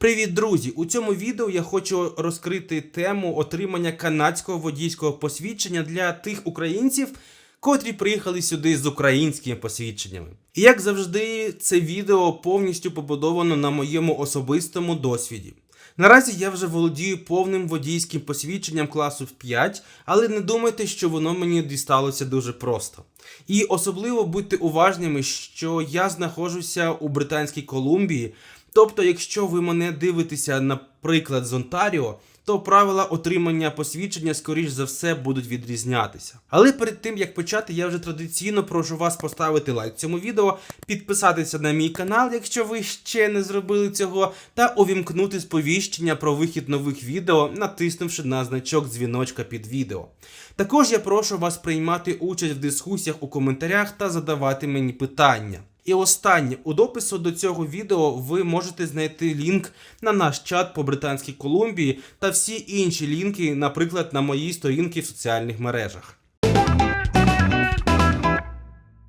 Привіт, друзі! У цьому відео я хочу розкрити тему отримання канадського водійського посвідчення для тих українців, котрі приїхали сюди з українськими посвідченнями. І як завжди, це відео повністю побудовано на моєму особистому досвіді. Наразі я вже володію повним водійським посвідченням класу в 5, але не думайте, що воно мені дісталося дуже просто. І особливо будьте уважними, що я знаходжуся у Британській Колумбії. Тобто, якщо ви мене дивитеся, наприклад, з Онтаріо, то правила отримання посвідчення, скоріш за все, будуть відрізнятися. Але перед тим як почати, я вже традиційно прошу вас поставити лайк цьому відео, підписатися на мій канал, якщо ви ще не зробили цього, та увімкнути сповіщення про вихід нових відео, натиснувши на значок дзвіночка під відео. Також я прошу вас приймати участь в дискусіях у коментарях та задавати мені питання. І останнє у допису до цього відео ви можете знайти лінк на наш чат по Британській Колумбії та всі інші лінки, наприклад, на моїй сторінці в соціальних мережах.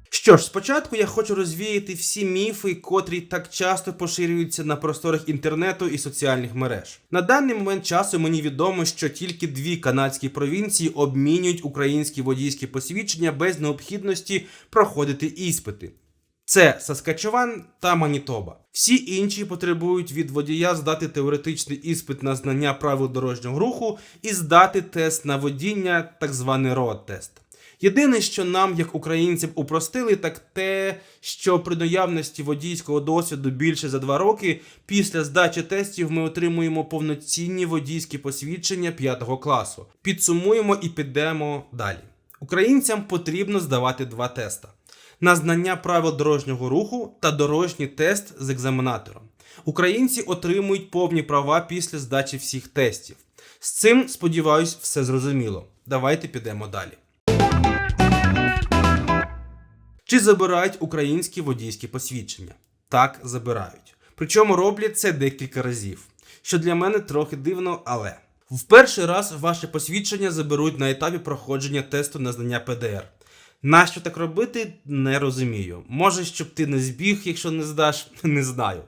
Що ж, спочатку я хочу розвіяти всі міфи, котрі так часто поширюються на просторах інтернету і соціальних мереж. На даний момент часу мені відомо, що тільки дві канадські провінції обмінюють українські водійські посвідчення без необхідності проходити іспити. Це Саскачеван та Манітоба. Всі інші потребують від водія здати теоретичний іспит на знання правил дорожнього руху і здати тест на водіння, так званий роад-тест. Єдине, що нам, як українцям, упростили, так те, що при наявності водійського досвіду більше за два роки, після здачі тестів ми отримуємо повноцінні водійські посвідчення 5 класу. Підсумуємо і підемо далі. Українцям потрібно здавати два теста на знання правил дорожнього руху та дорожній тест з екзаменатором. Українці отримують повні права після здачі всіх тестів. З цим, сподіваюсь, все зрозуміло. Давайте підемо далі. Чи забирають українські водійські посвідчення? Так, забирають. Причому роблять це декілька разів. Що для мене трохи дивно, але в перший раз ваше посвідчення заберуть на етапі проходження тесту на знання ПДР. Нащо так робити, не розумію. Може, щоб ти не збіг, якщо не здаш, не знаю.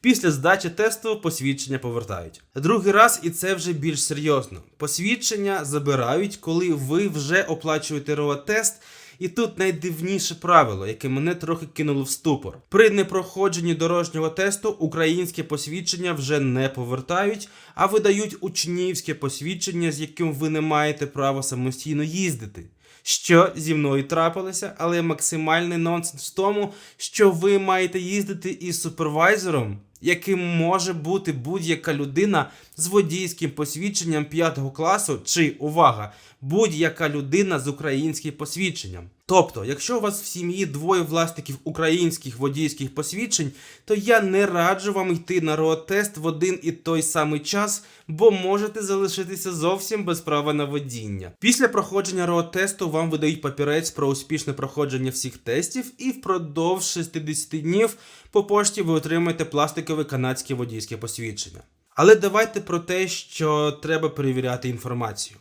Після здачі тесту посвідчення повертають. Другий раз, і це вже більш серйозно. Посвідчення забирають, коли ви вже оплачуєте РОА-тест, і тут найдивніше правило, яке мене трохи кинуло в ступор. При непроходженні дорожнього тесту українське посвідчення вже не повертають, а видають учнівське посвідчення, з яким ви не маєте права самостійно їздити. Що зі мною трапилося, але максимальний нонсенс в тому, що ви маєте їздити із супервайзером, яким може бути будь-яка людина з водійським посвідченням 5 класу, чи увага, будь-яка людина з українським посвідченням. Тобто, якщо у вас в сім'ї двоє власників українських водійських посвідчень, то я не раджу вам йти на роад-тест в один і той самий час, бо можете залишитися зовсім без права на водіння. Після проходження роад-тесту вам видають папірець про успішне проходження всіх тестів, і впродовж 60 днів по пошті ви отримаєте пластикове канадське водійське посвідчення. Але давайте про те, що треба перевіряти інформацію.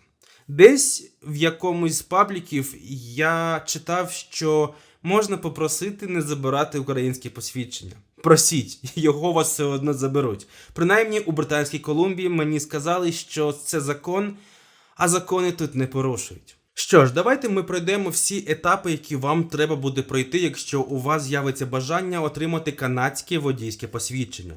Десь в якомусь з пабліків я читав, що можна попросити не забирати українське посвідчення. Просіть, його вас все одно заберуть. Принаймні у Британській Колумбії мені сказали, що це закон, а закони тут не порушують. Що ж, давайте ми пройдемо всі етапи, які вам треба буде пройти, якщо у вас з'явиться бажання отримати канадське водійське посвідчення.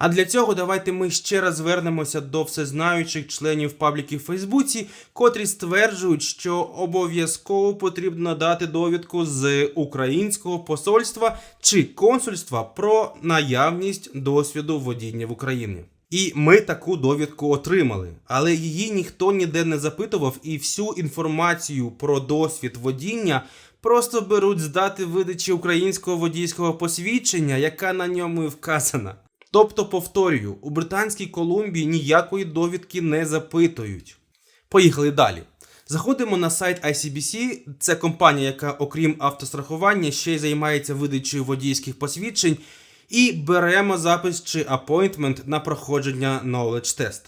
А для цього давайте ми ще раз звернемося до всезнаючих членів пабліків в Фейсбуці, котрі стверджують, що обов'язково потрібно дати довідку з українського посольства чи консульства про наявність досвіду водіння в Україні. І ми таку довідку отримали, але її ніхто ніде не запитував, і всю інформацію про досвід водіння просто беруть з дати видачі українського водійського посвідчення, яка на ньому і вказана. Тобто, повторюю, у Британській Колумбії ніякої довідки не запитують. Поїхали далі. Заходимо на сайт ICBC, це компанія, яка, окрім автострахування, ще й займається видачею водійських посвідчень, і беремо запис чи апойнтмент на проходження knowledge test.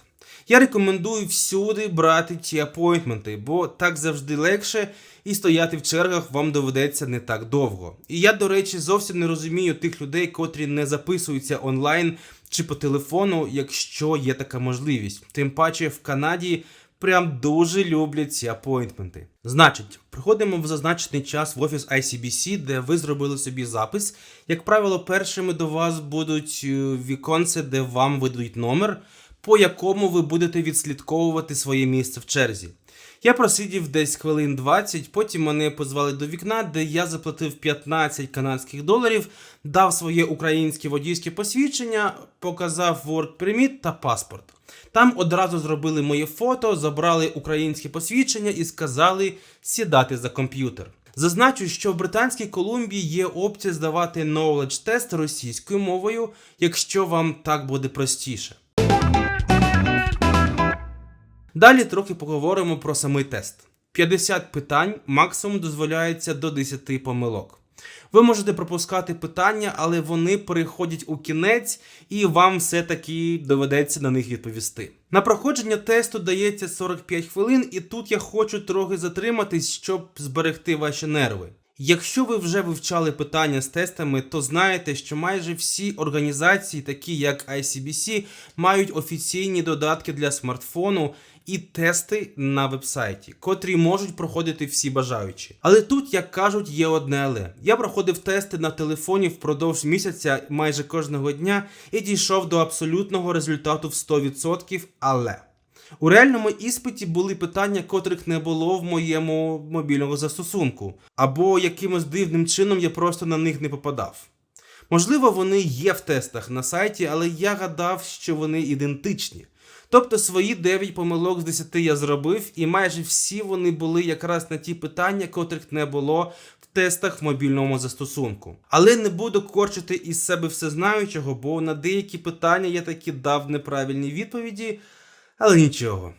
Я рекомендую всюди брати ті апойнтменти, бо так завжди легше, і стояти в чергах вам доведеться не так довго. І я, до речі, зовсім не розумію тих людей, котрі не записуються онлайн чи по телефону, якщо є така можливість. Тим паче в Канаді прям дуже люблять ці апойнтменти. Значить, приходимо в зазначений час в офіс ICBC, де ви зробили собі запис. Як правило, першими до вас будуть е, віконце, де вам видадуть номер, по якому ви будете відслідковувати своє місце в черзі. Я просидів десь хвилин 20, потім мене позвали до вікна, де я заплатив 15 канадських доларів, дав своє українське водійське посвідчення, показав Work Permit та паспорт. Там одразу зробили моє фото, забрали українське посвідчення і сказали сідати за комп'ютер. Зазначу, що в Британській Колумбії є опція здавати knowledge тест російською мовою, якщо вам так буде простіше. Далі трохи поговоримо про самий тест. 50 питань, максимум дозволяється до 10 помилок. Ви можете пропускати питання, але вони переходять у кінець, і вам все-таки доведеться на них відповісти. На проходження тесту дається 45 хвилин, і тут я хочу трохи затриматись, щоб зберегти ваші нерви. Якщо ви вже вивчали питання з тестами, то знаєте, що майже всі організації, такі як ICBC, мають офіційні додатки для смартфону і тести на вебсайті, котрі можуть проходити всі бажаючі. Але тут, як кажуть, є одне але. Я проходив тести на телефоні впродовж місяця майже кожного дня і дійшов до абсолютного результату в 100%, але. У реальному іспиті були питання, котрих не було в моєму мобільному застосунку, або якимось дивним чином я просто на них не попадав. Можливо, вони є в тестах на сайті, але я гадав, що вони ідентичні. Тобто свої 9 помилок з 10 я зробив, і майже всі вони були якраз на ті питання, котрих не було в тестах в мобільному застосунку. Але не буду корчити із себе всезнаючого, бо на деякі питання я таки дав неправильні відповіді, але нічого.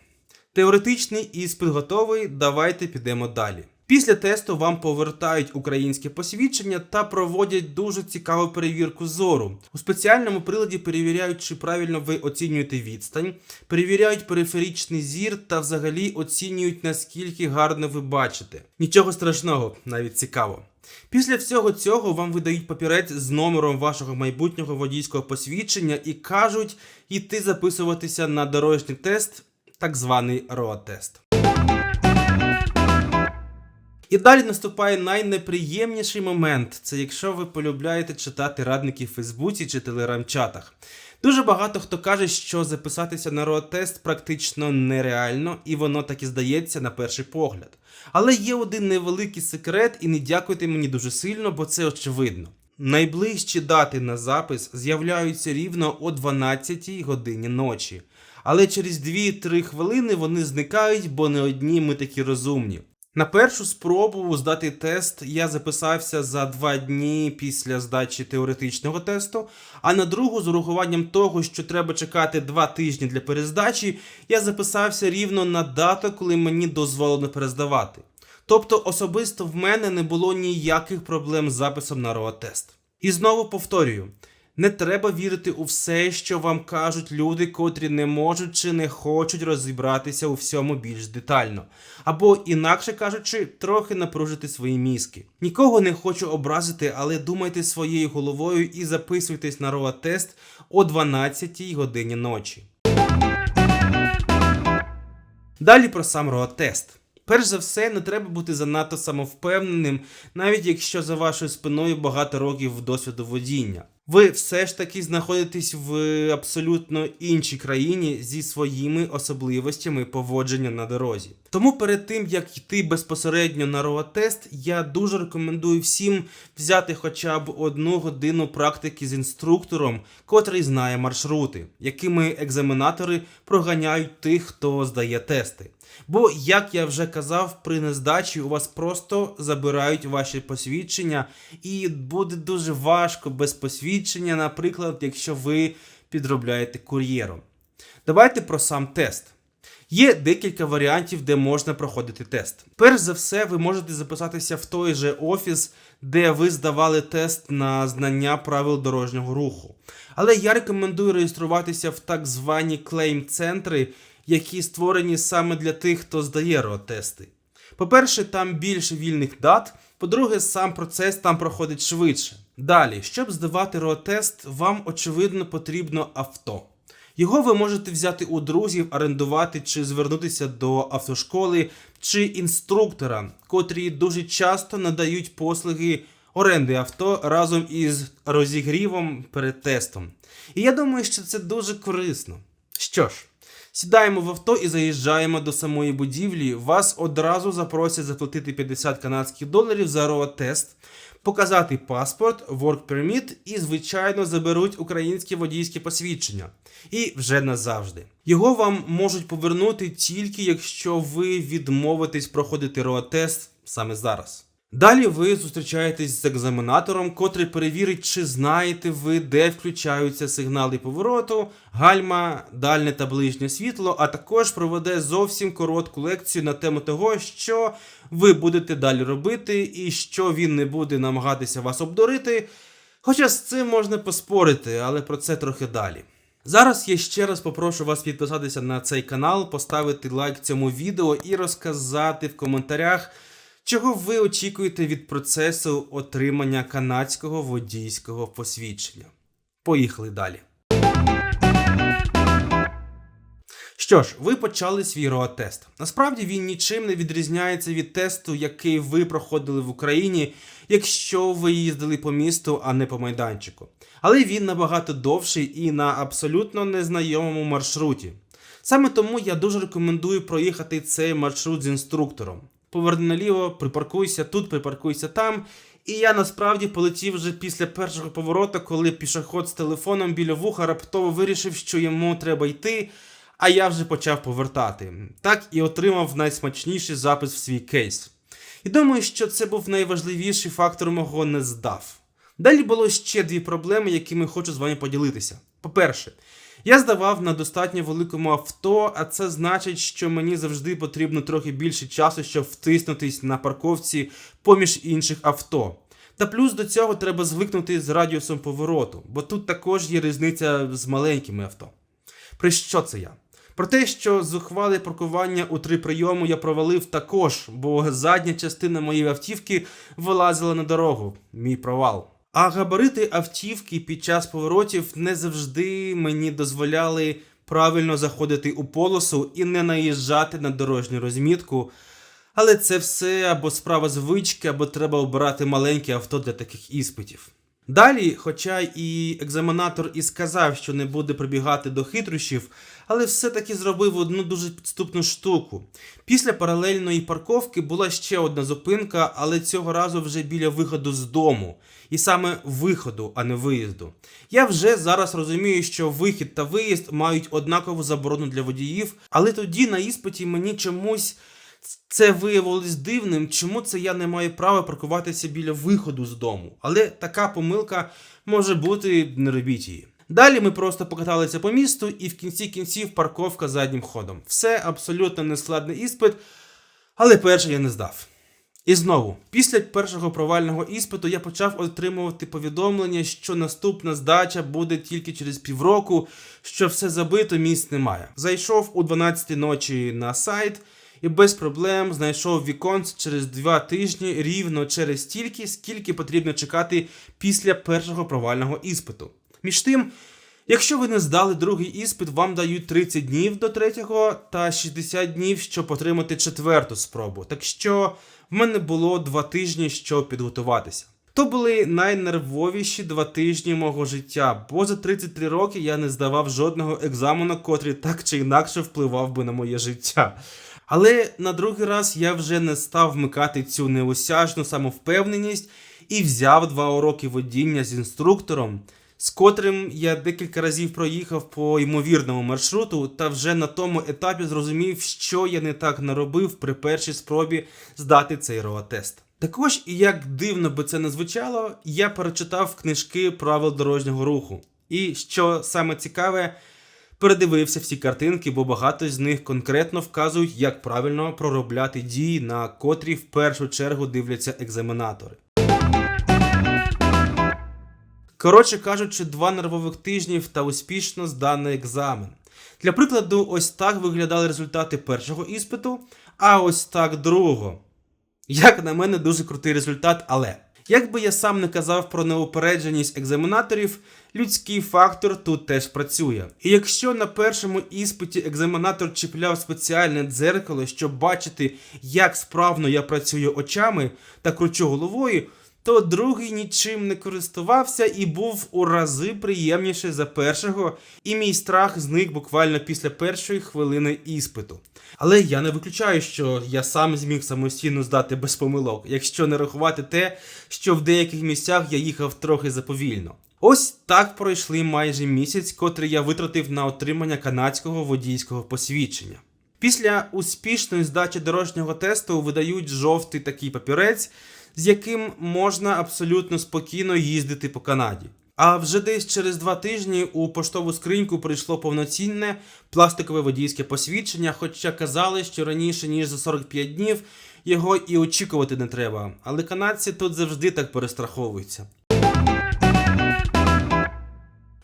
Теоретичний іспит готовий, давайте підемо далі. Після тесту вам повертають українське посвідчення та проводять дуже цікаву перевірку зору. У спеціальному приладі перевіряють, чи правильно ви оцінюєте відстань, перевіряють периферичний зір та взагалі оцінюють, наскільки гарно ви бачите. Нічого страшного, навіть цікаво. Після всього цього вам видають папірець з номером вашого майбутнього водійського посвідчення і кажуть йти записуватися на дорожній тест, так званий РОА-тест. І далі наступає найнеприємніший момент. Це якщо ви полюбляєте читати радники в Фейсбуці чи телеграм-чатах. Дуже багато хто каже, що записатися на РОА-тест практично нереально, і воно так і здається на перший погляд. Але є один невеликий секрет, і не дякуйте мені дуже сильно, бо це очевидно. Найближчі дати на запис з'являються рівно о 12 годині ночі. Але через 2-3 хвилини вони зникають, бо не одні ми такі розумні. На першу спробу здати тест я записався за два дні після здачі теоретичного тесту, а на другу, з урахуванням того, що треба чекати два тижні для перездачі, я записався рівно на дату, коли мені дозволено перездавати. Тобто особисто в мене не було ніяких проблем з записом на РОА-тест. І знову повторюю. Не треба вірити у все, що вам кажуть люди, котрі не можуть чи не хочуть розібратися у всьому більш детально, або, інакше кажучи, трохи напружити свої мізки. Нікого не хочу образити, але думайте своєю головою і записуйтесь на роа тест о 12 годині ночі. Далі про сам роа тест. Перш за все, не треба бути занадто самовпевненим, навіть якщо за вашою спиною багато років досвіду водіння. Ви все ж таки знаходитесь в абсолютно іншій країні зі своїми особливостями поводження на дорозі. Тому перед тим як йти безпосередньо на роа-тест, я дуже рекомендую всім взяти хоча б одну годину практики з інструктором, котрий знає маршрути, якими екзаменатори проганяють тих, хто здає тести. Бо, як я вже казав, при нездачі у вас просто забирають ваші посвідчення, і буде дуже важко без посвідчення, наприклад, якщо ви підробляєте кур'єром. Давайте про сам тест. Є декілька варіантів, де можна проходити тест. Перш за все, ви можете записатися в той же офіс, де ви здавали тест на знання правил дорожнього руху. Але я рекомендую реєструватися в так звані клейм-центри, які створені саме для тих, хто здає РО-тести. По-перше, там більше вільних дат. По-друге, сам процес там проходить швидше. Далі, щоб здавати РО-тест, вам очевидно потрібно авто. Його ви можете взяти у друзів, орендувати чи звернутися до автошколи чи інструктора, котрі дуже часто надають послуги оренди авто разом із розігрівом перед тестом. І я думаю, що це дуже корисно. Що ж, сідаємо в авто і заїжджаємо до самої будівлі. Вас одразу запросять заплатити 50 канадських доларів за РОА-тест, показати паспорт, work permit і, звичайно, заберуть українське водійське посвідчення. І вже назавжди. Його вам можуть повернути тільки якщо ви відмовитесь проходити РОА-тест саме зараз. Далі ви зустрічаєтесь з екзаменатором, котрий перевірить, чи знаєте ви, де включаються сигнали повороту, гальма, дальне та ближнє світло, а також проведе зовсім коротку лекцію на тему того, що ви будете далі робити, і що він не буде намагатися вас обдурити. Хоча з цим можна поспорити, але про це трохи далі. Зараз я ще раз попрошу вас підписатися на цей канал, поставити лайк цьому відео і розказати в коментарях. Чого ви очікуєте від процесу отримання канадського водійського посвідчення? Поїхали далі. Що ж, ви почали свій РОА-тест. Насправді він нічим не відрізняється від тесту, який ви проходили в Україні, якщо ви їздили по місту, а не по майданчику. Але він набагато довший і на абсолютно незнайомому маршруті. Саме тому я дуже рекомендую проїхати цей маршрут з інструктором поверни наліво, припаркуйся тут, припаркуйся там. І я насправді полетів вже після першого поворота, коли пішоход з телефоном біля вуха раптово вирішив, що йому треба йти, а я вже почав повертати. Так і отримав найсмачніший запис в свій кейс. І думаю, що це був найважливіший фактор мого не здав. Далі було ще дві проблеми, якими хочу з вами поділитися. По-перше, я здавав на достатньо великому авто, а це значить, що мені завжди потрібно трохи більше часу, щоб втиснутись на парковці поміж інших авто. Та плюс до цього треба звикнути з радіусом повороту, бо тут також є різниця з маленькими авто. Про що це я? Про те, що зухвале паркування у три прийому я провалив також, бо задня частина моєї автівки вилазила на дорогу. Мій провал. А габарити автівки під час поворотів не завжди мені дозволяли правильно заходити у полосу і не наїжджати на дорожню розмітку. Але це все або справа звички, або треба обирати маленьке авто для таких іспитів. Далі, хоча і екзаменатор і сказав, що не буде прибігати до хитрощів, але все-таки зробив одну дуже підступну штуку. Після паралельної парковки була ще одна зупинка, але цього разу вже біля виходу з дому. І саме виходу, а не виїзду. Я вже зараз розумію, що вихід та виїзд мають однакову заборону для водіїв, але тоді на іспиті мені чомусь. Це виявилось дивним, чому це я не маю права паркуватися біля виходу з дому. Але така помилка може бути, не робіть її. Далі ми просто покаталися по місту, і в кінці кінців парковка заднім ходом. Все абсолютно нескладний іспит, але перший я не здав. І знову, після першого провального іспиту я почав отримувати повідомлення, що наступна здача буде тільки через півроку, що все забито, місць немає. Зайшов у 12 ночі на сайт і без проблем знайшов віконце через два тижні рівно через стільки, скільки потрібно чекати після першого провального іспиту. Між тим, якщо ви не здали другий іспит, вам дають 30 днів до третього та 60 днів, щоб отримати четверту спробу. Так що в мене було два тижні, щоб підготуватися. То були найнервовіші два тижні мого життя, бо за 33 роки я не здавав жодного екзамену, котрий так чи інакше впливав би на моє життя. Але на другий раз я вже не став вмикати цю неосяжну самовпевненість і взяв два уроки водіння з інструктором, з котрим я декілька разів проїхав по ймовірному маршруту, та вже на тому етапі зрозумів, що я не так наробив при першій спробі здати цей РОА-тест. Також, і як дивно би це не звучало, я перечитав книжки правил дорожнього руху. І що саме цікаве, передивився всі картинки, бо багато з них конкретно вказують, як правильно проробляти дії, на котрі в першу чергу дивляться екзаменатори. Коротше кажучи, два нервових тижнів та успішно зданий екзамен. Для прикладу, ось так виглядали результати першого іспиту, а ось так другого. Як на мене, дуже крутий результат, але як би я сам не казав про неупередженість екзаменаторів, людський фактор тут теж працює. І якщо на першому іспиті екзаменатор чіпляв спеціальне дзеркало, щоб бачити, як справно я працюю очами та кручу головою, то другий нічим не користувався і був у рази приємніший за першого, і мій страх зник буквально після першої хвилини іспиту. Але я не виключаю, що я сам зміг самостійно здати без помилок, якщо не рахувати те, що в деяких місцях я їхав трохи заповільно. Ось так пройшли майже місяць, котрий я витратив на отримання канадського водійського посвідчення. Після успішної здачі дорожнього тесту видають жовтий такий папірець, з яким можна абсолютно спокійно їздити по Канаді. А вже десь через два тижні у поштову скриньку прийшло повноцінне пластикове водійське посвідчення, хоча казали, що раніше ніж за 45 днів його і очікувати не треба. Але канадці тут завжди так перестраховуються.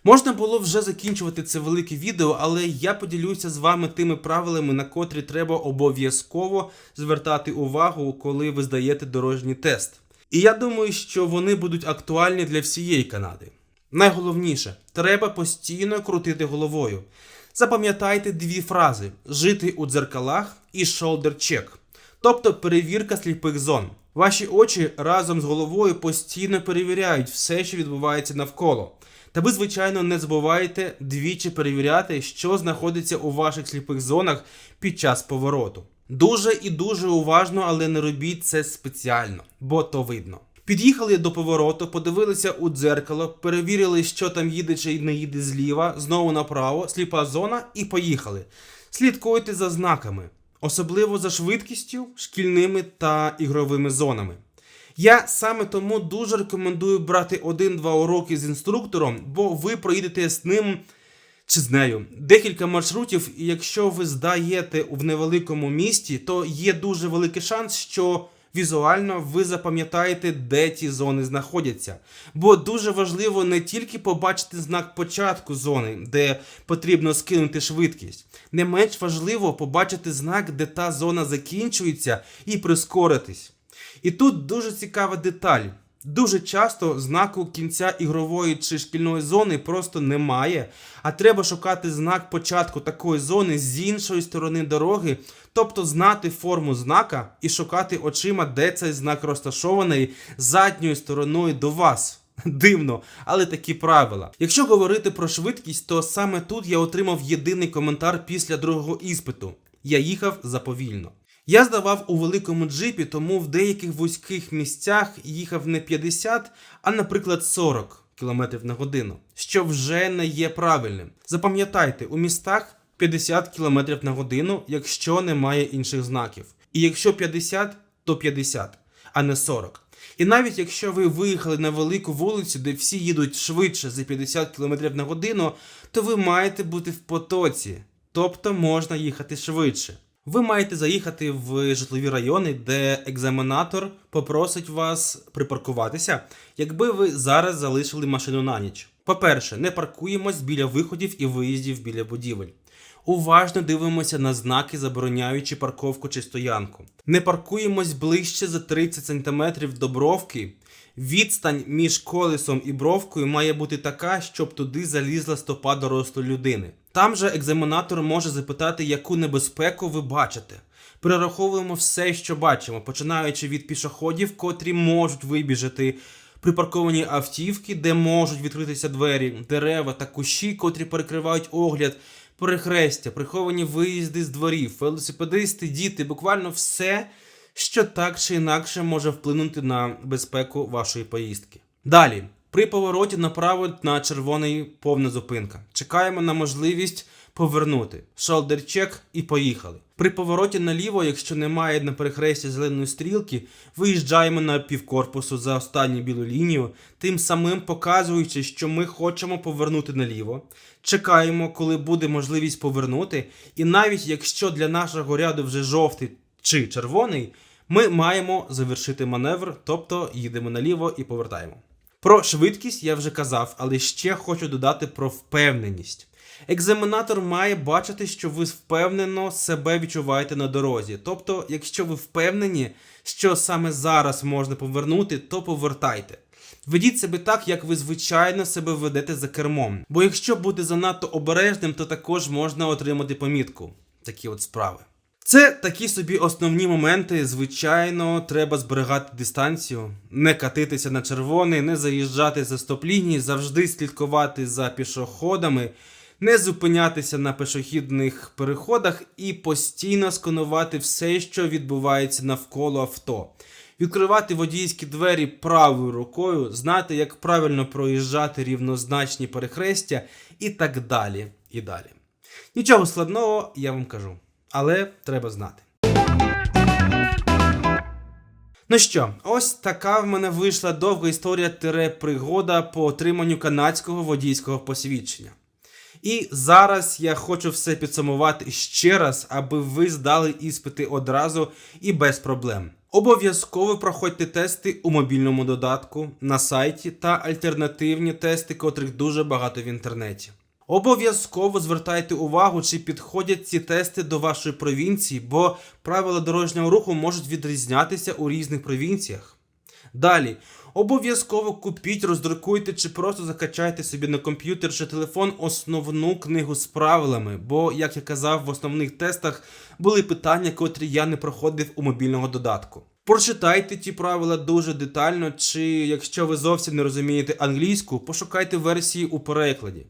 Можна було вже закінчувати це велике відео, але я поділюся з вами тими правилами, на котрі треба обов'язково звертати увагу, коли ви здаєте дорожній тест. І я думаю, що вони будуть актуальні для всієї Канади. Найголовніше, треба постійно крутити головою. Запам'ятайте дві фрази: жити у дзеркалах і shoulder check, тобто перевірка сліпих зон. Ваші очі разом з головою постійно перевіряють все, що відбувається навколо. Та ви, звичайно, не забувайте двічі перевіряти, що знаходиться у ваших сліпих зонах під час повороту. Дуже і дуже уважно, але не робіть це спеціально, бо то видно. Під'їхали до повороту, подивилися у дзеркало, перевірили, що там їде чи не їде зліва, знову направо, сліпа зона і поїхали. Слідкуйте за знаками, особливо за швидкістю, шкільними та ігровими зонами. Я саме тому дуже рекомендую брати один-два уроки з інструктором, бо ви проїдете з ним чи з нею декілька маршрутів, і якщо ви здаєте в невеликому місті, то є дуже великий шанс, що візуально ви запам'ятаєте, де ті зони знаходяться. Бо дуже важливо не тільки побачити знак початку зони, де потрібно скинути швидкість. Не менш важливо побачити знак, де та зона закінчується, і прискоритись. І тут дуже цікава деталь. Дуже часто знаку кінця ігрової чи шкільної зони просто немає, а треба шукати знак початку такої зони з іншої сторони дороги, тобто знати форму знака і шукати очима, де цей знак розташований задньою стороною до вас. Дивно, але такі правила. Якщо говорити про швидкість, то саме тут я отримав єдиний коментар після другого іспиту. Я їхав заповільно. Я здавав у великому джипі, тому в деяких вузьких місцях їхав не 50, а, наприклад, 40 км на годину, що вже не є правильним. Запам'ятайте, у містах 50 км на годину, якщо немає інших знаків. І якщо 50, то 50, а не 40. І навіть якщо ви виїхали на велику вулицю, де всі їдуть швидше за 50 км на годину, то ви маєте бути в потоці, тобто можна їхати швидше. Ви маєте заїхати в житлові райони, де екзаменатор попросить вас припаркуватися, якби ви зараз залишили машину на ніч. По-перше, не паркуємось біля виходів і виїздів біля будівель. Уважно дивимося на знаки, забороняючи парковку чи стоянку. Не паркуємось ближче за 30 см до бровки. Відстань між колесом і бровкою має бути така, щоб туди залізла стопа дорослої людини. Там же екзаменатор може запитати, яку небезпеку ви бачите. Перераховуємо все, що бачимо, починаючи від пішоходів, котрі можуть вибіжати, припарковані автівки, де можуть відкритися двері, дерева та кущі, котрі перекривають огляд, перехрестя, приховані виїзди з дворів, велосипедисти, діти, буквально все, що так чи інакше може вплинути на безпеку вашої поїздки. Далі. При повороті направо на червоний повна зупинка. Чекаємо на можливість повернути. Check і поїхали. При повороті наліво, якщо немає на перехресті зеленої стрілки, виїжджаємо на півкорпусу за останню білу лінію, тим самим показуючи, що ми хочемо повернути наліво. Чекаємо, коли буде можливість повернути, і навіть якщо для нашого ряду вже жовтий чи червоний, ми маємо завершити маневр, тобто їдемо наліво і повертаємо. Про швидкість я вже казав, але ще хочу додати про впевненість. Екзаменатор має бачити, що ви впевнено себе відчуваєте на дорозі. Тобто, якщо ви впевнені, що саме зараз можна повернути, то повертайте. Ведіть себе так, як ви звичайно себе ведете за кермом. Бо якщо бути занадто обережним, то також можна отримати помітку. Такі от справи. Це такі собі основні моменти. Звичайно, треба зберігати дистанцію, не катитися на червоний, не заїжджати за стоп-лінії, завжди слідкувати за пішоходами, не зупинятися на пішохідних переходах і постійно сканувати все, що відбувається навколо авто. Відкривати водійські двері правою рукою, знати, як правильно проїжджати рівнозначні перехрестя і так далі. І далі. Нічого складного, я вам кажу, але треба знати. Ну що, ось така в мене вийшла довга історія тире пригода по отриманню канадського водійського посвідчення. І зараз я хочу все підсумувати ще раз, аби ви здали іспити одразу і без проблем. Обов'язково проходьте тести у мобільному додатку на сайті та альтернативні тести, котрих дуже багато в інтернеті. Обов'язково звертайте увагу, чи підходять ці тести до вашої провінції, бо правила дорожнього руху можуть відрізнятися у різних провінціях. Далі, обов'язково купіть, роздрукуйте чи просто закачайте собі на комп'ютер чи телефон основну книгу з правилами, бо, як я казав, в основних тестах були питання, котрі я не проходив у мобільного додатку. Прочитайте ті правила дуже детально, чи якщо ви зовсім не розумієте англійську, пошукайте версії у перекладі.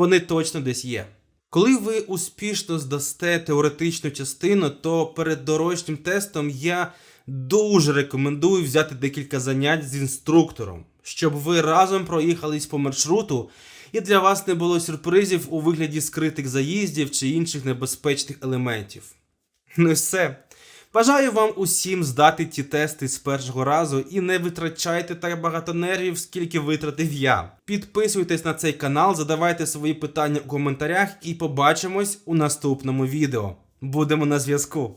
Вони точно десь є. Коли ви успішно здасте теоретичну частину, то перед дорожнім тестом я дуже рекомендую взяти декілька занять з інструктором, щоб ви разом проїхались по маршруту і для вас не було сюрпризів у вигляді скритих заїздів чи інших небезпечних елементів. Ну і все. Бажаю вам усім здати ті тести з першого разу і не витрачайте так багато нервів, скільки витратив я. Підписуйтесь на цей канал, задавайте свої питання у коментарях і побачимось у наступному відео. Будемо на зв'язку.